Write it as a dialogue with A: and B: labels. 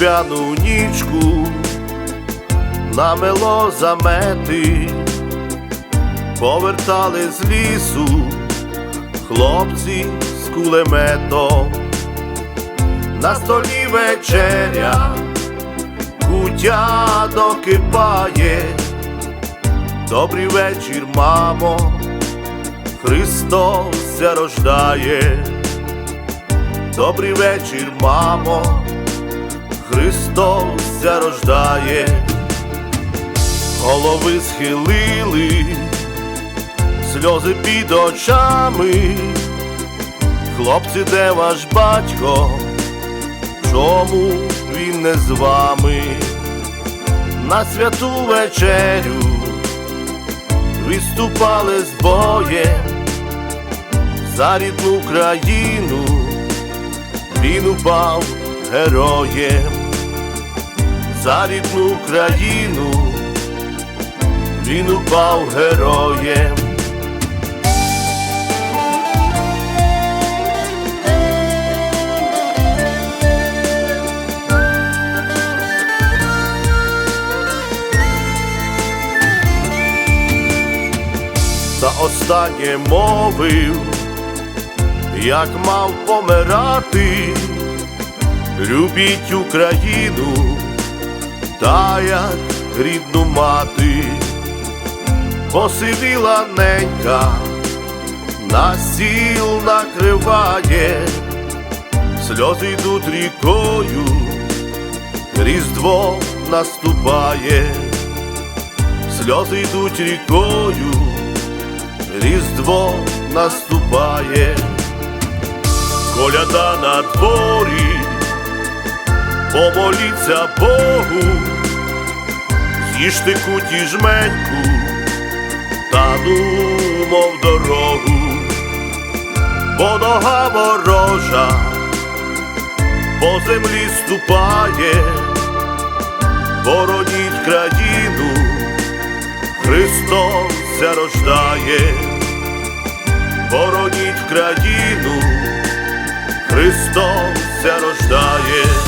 A: різдвяну нічку намело замети, повертали з лісу хлопці з кулеметом, на столі вечеря, кутя докипає, добрий вечір, мамо, Христос ся рождає. Добрий вечір, мамо, Христос ся рождає, голови схилили, сльози під очами, хлопці, де ваш батько, чому він не з вами? На святу вечерю виступали з боєм за рідну країну він упав героєм за рідну країну, він упав героєм. За останнє мовив, як мав помирати, любіть Україну, та як рідну мати, посивіла ненька, на стіл накриває, сльози йдуть рікою, Різдво наступає, сльози йдуть рікою, Різдво наступає. Коляда на дворі, помоліться Богу, з'їжте куті жменьку, та думо в дорогу, бо нога ворожа по землі ступає, бороніть країну, Христос ся рождає, бороніть країну. Христос ся рождає.